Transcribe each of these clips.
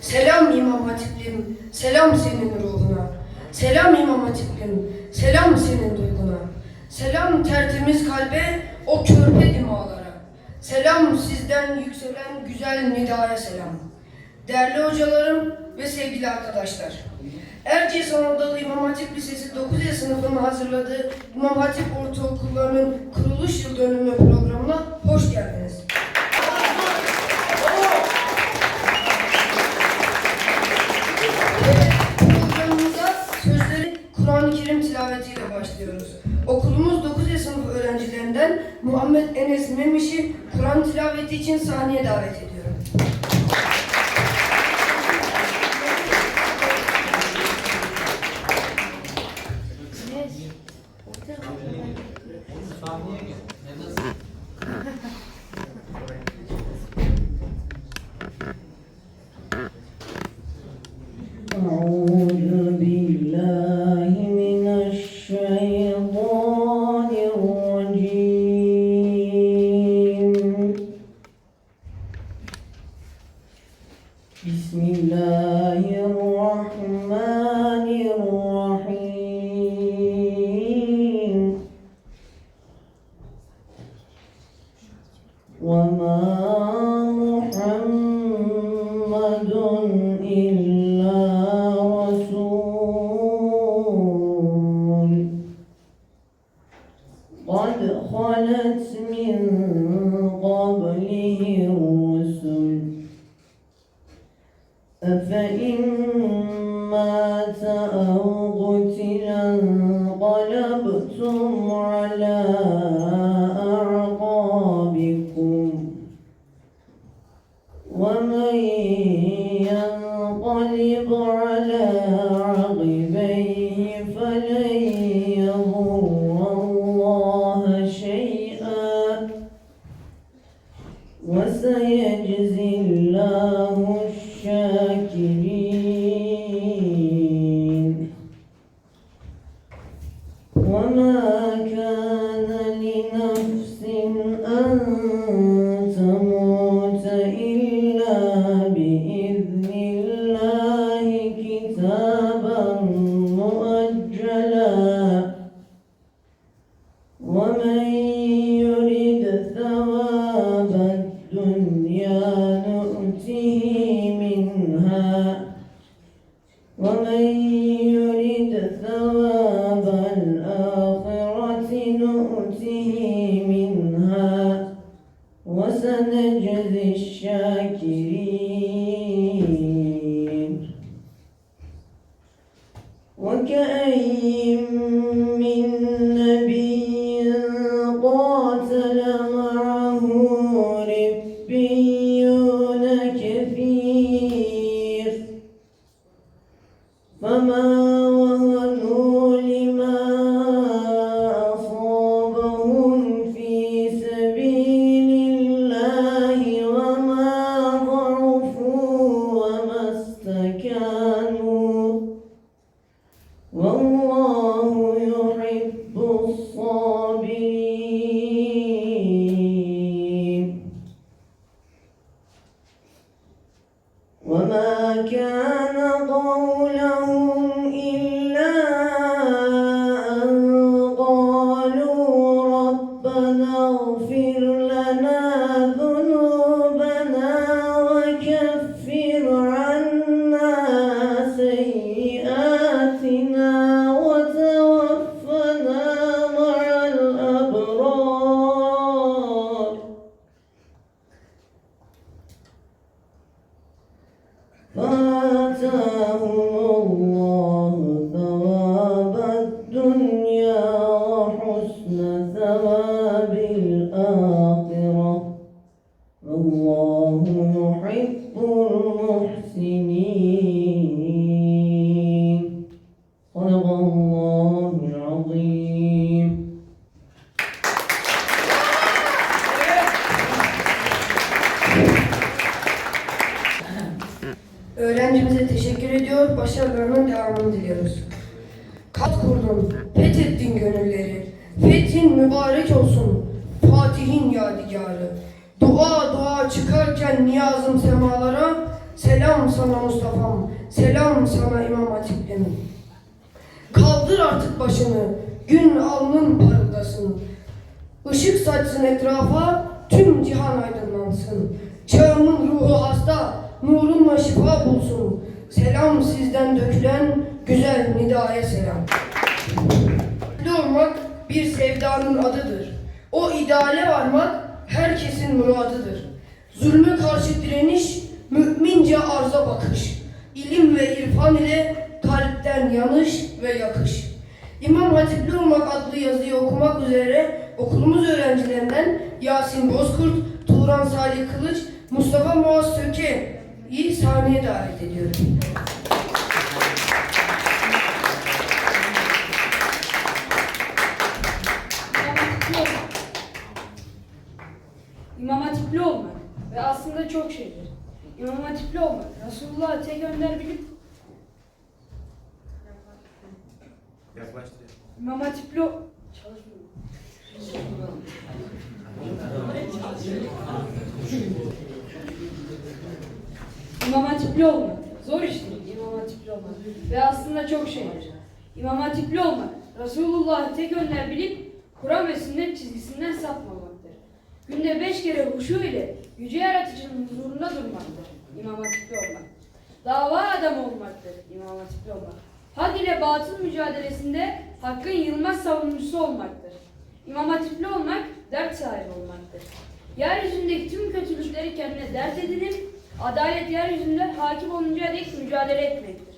Selam İmam Hatiplim, selam senin ruhuna. Selam İmam Hatiplim, selam senin duyguna. Selam tertemiz kalbe, o körpe dimağlara. Selam sizden yükselen güzel nidaya selam. Değerli hocalarım ve sevgili arkadaşlar. Erciyes Anadolu İmam Hatip Lisesi 9. E sınıfının hazırladığı İmam Hatip Ortaokullarının kuruluş yıl dönümü programına hoş geldiniz. şiirin tilavetiyle başlıyoruz. Okulumuz 9 sınıf öğrencilerinden Muhammed Enes Memiş'i Kur'an tilaveti için sahneye davet etti. Öğrencimize teşekkür ediyor, başarılarının devamını diliyoruz. Kat kurdun, fethettin gönülleri. Fethin mübarek olsun, Fatih'in yadigarı. Dua dua çıkarken niyazım semalara, selam sana Mustafa'm, selam sana İmam Hatip'im. Kaldır artık başını, gün alnın parıldasın. Işık saçsın etrafa, tüm cihan aydınlansın. Çağımın ruhu hasta, nurunla şifa bulsun. Selam sizden dökülen güzel nidaya selam. Mutlu bir sevdanın adıdır. O ideale varmak herkesin muradıdır. Zulme karşı direniş, mümince arza bakış. İlim ve irfan ile kalpten yanış ve yakış. İmam Hatipli olmak adlı yazıyı okumak üzere okulumuz öğrencilerinden Yasin Bozkurt, Turan Salih Kılıç, Mustafa Muaz Söke'yi sahneye davet ediyorum. İmam Hatipli olmak. Ve aslında çok şeydir. İmam Hatipli olmak, Resulullah'ı tek önder bilip. İmam Hatipli Çalışmıyor. İmam Hatipli olmak. Zor iş değil İmam Hatipli olmak. Ve aslında çok şeydir. İmam Hatipli olmak, Resulullah'ı tek önder bilip Kur'an ve sünnet çizgisinden sapmamaktır. Günde beş kere huşu ile yüce yaratıcının huzurunda durmaktır. İmam Hatipli olmak. Dava adamı olmaktır İmam Hatipli olmak. Hak ile batıl mücadelesinde hakkın yılmaz savunucusu olmaktır. İmam Hatipli olmak dert sahibi olmaktır. Yeryüzündeki tüm kötülükleri kendine dert edinip adalet yeryüzünde hakim oluncaya dek mücadele etmektir.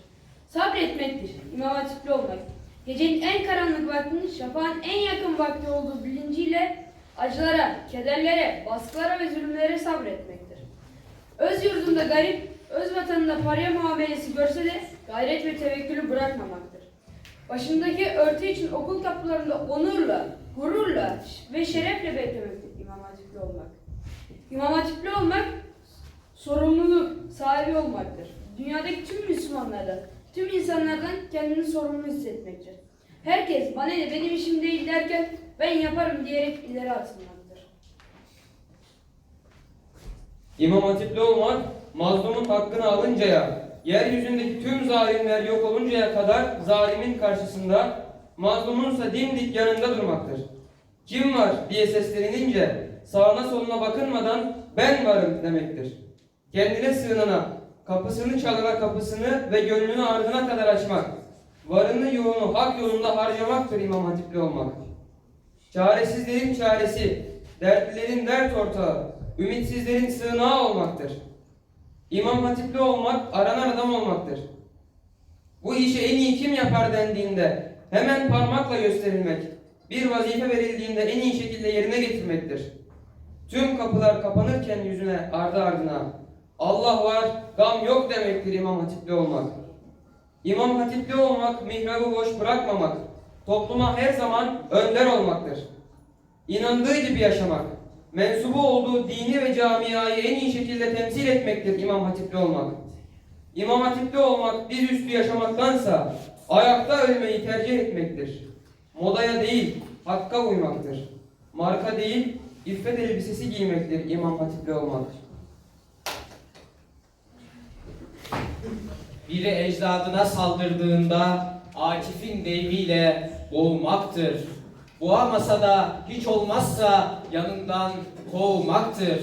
Sabretmektir İmam Hatipli olmak. Gecenin en karanlık vaktinin şafağın en yakın vakti olduğu bilinciyle acılara, kederlere, baskılara ve zulümlere sabretmektir. Öz yurdunda garip, öz vatanında paraya muamelesi görse de gayret ve tevekkülü bırakmamaktır. Başındaki örtü için okul kapılarında onurla, gururla ve şerefle beklemektir İmam Hatipli olmak. İmam Hatipli olmak sorumluluk sahibi olmaktır. Dünyadaki tüm Müslümanlardan, tüm insanlardan kendini sorumlu hissetmektir. Herkes bana ne benim işim değil derken ben yaparım diyerek ileri atılmaktır. İmam Hatipli olmak, mazlumun hakkını alıncaya, yeryüzündeki tüm zalimler yok oluncaya kadar zalimin karşısında, mazlumunsa dimdik yanında durmaktır. Kim var diye seslenilince sağına soluna bakınmadan ben varım demektir. Kendine sığınana, kapısını çalana kapısını ve gönlünü ardına kadar açmak, varını yoğunu hak yolunda harcamaktır İmam Hatipli olmak. Çaresizlerin çaresi, dertlilerin dert ortağı, ümitsizlerin sığınağı olmaktır. İmam hatipli olmak, aranan adam olmaktır. Bu işi en iyi kim yapar dendiğinde hemen parmakla gösterilmek, bir vazife verildiğinde en iyi şekilde yerine getirmektir. Tüm kapılar kapanırken yüzüne ardı ardına Allah var, gam yok demektir İmam hatipli olmak. İmam hatipli olmak, mihrabı boş bırakmamak, topluma her zaman önder olmaktır. İnandığı gibi yaşamak, mensubu olduğu dini ve camiayı en iyi şekilde temsil etmektir İmam hatipli olmak. İmam hatipli olmak dizüstü yaşamaktansa ayakta ölmeyi tercih etmektir. Modaya değil, hakka uymaktır. Marka değil, iffet elbisesi giymektir İmam hatipli olmak. Biri ecdadına saldırdığında Akif'in deyimiyle boğmaktır. Boğamasa da hiç olmazsa yanından kovmaktır.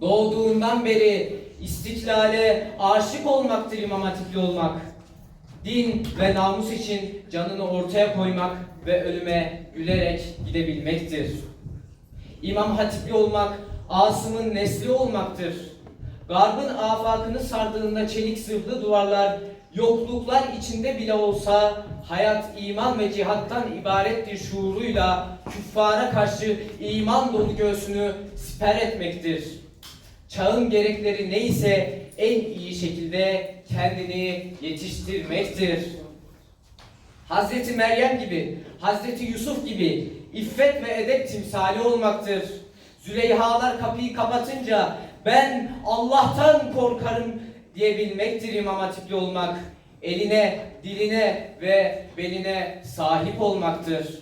Doğduğundan beri istiklale aşık olmaktır İmam Hatipli olmak. Din ve namus için canını ortaya koymak ve ölüme gülerek gidebilmektir. İmam Hatipli olmak Asım'ın nesli olmaktır. Garbın afakını sardığında çelik zırhlı duvarlar yokluklar içinde bile olsa hayat iman ve cihattan ibarettir şuuruyla küffara karşı iman dolu göğsünü siper etmektir. Çağın gerekleri neyse en iyi şekilde kendini yetiştirmektir. Hazreti Meryem gibi, Hazreti Yusuf gibi iffet ve edep timsali olmaktır. Züleyhalar kapıyı kapatınca ben Allah'tan korkarım diyebilmektir İmam Hatipli olmak. Eline, diline ve beline sahip olmaktır.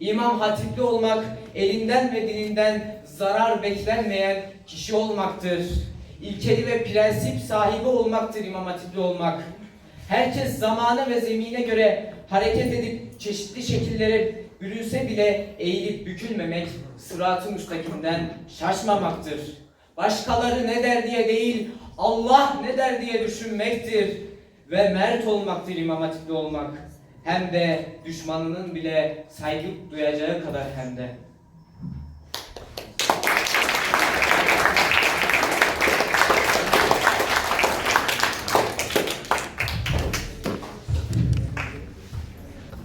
İmam Hatipli olmak elinden ve dilinden zarar beklenmeyen kişi olmaktır. ilkeli ve prensip sahibi olmaktır İmam Hatipli olmak. Herkes zamana ve zemine göre hareket edip çeşitli şekillere bürünse bile eğilip bükülmemek, sırat-ı müstakimden şaşmamaktır. Başkaları ne der diye değil, Allah ne der diye düşünmektir. Ve mert olmaktır İmam Hatipli olmak. Hem de düşmanının bile saygı duyacağı kadar hem de.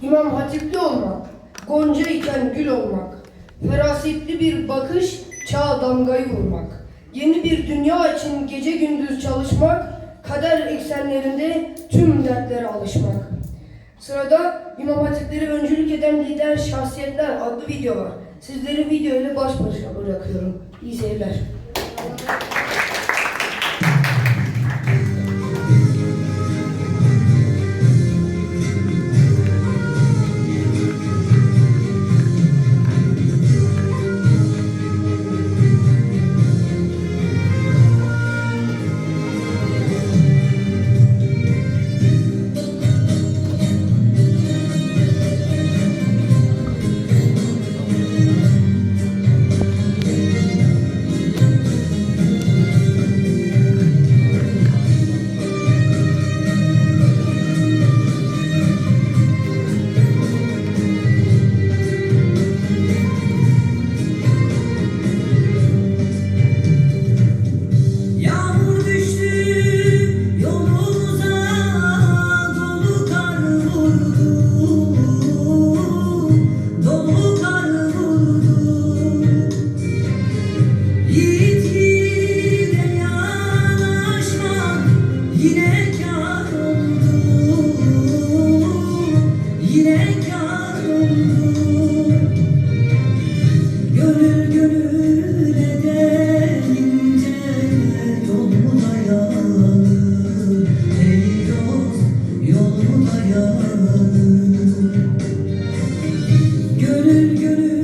İmam hatipli olmak, gonca iken gül olmak, ferasetli bir bakış, çağa damgayı vurmak, yeni bir dünya için gece gündüz çalışmak, kader eksenlerinde tüm dertlere alışmak. Sırada İmam Hatipleri öncülük eden lider şahsiyetler adlı video var. Sizleri video ile baş başa bırakıyorum. İyi seyirler. Gönül gönül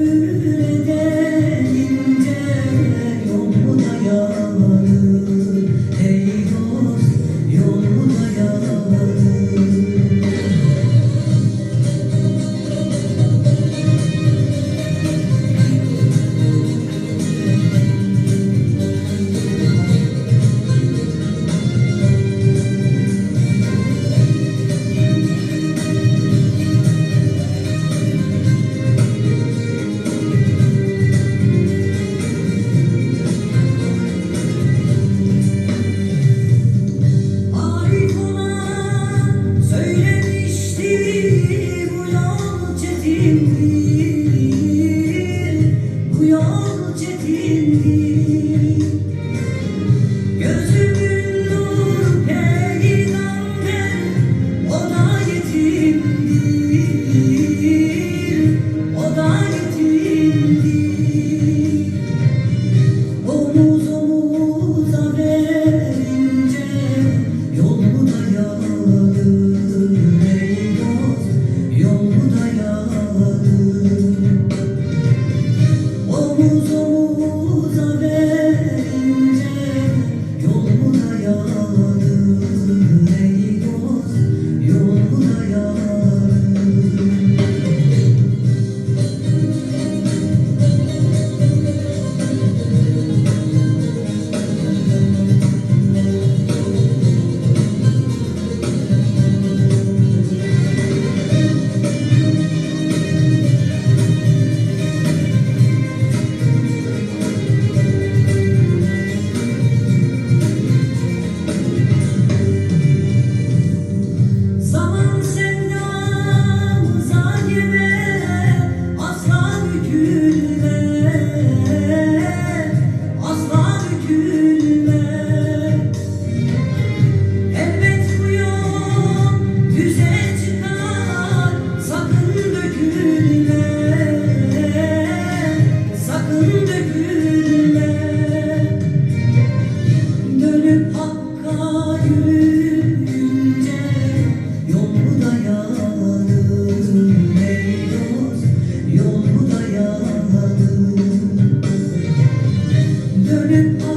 gönlüm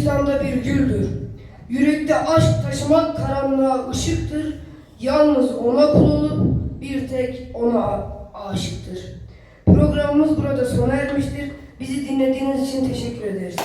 Gülistan'da bir güldür. Yürekte aşk taşımak karanlığa ışıktır. Yalnız ona kul olup bir tek ona aşıktır. Programımız burada sona ermiştir. Bizi dinlediğiniz için teşekkür ederiz.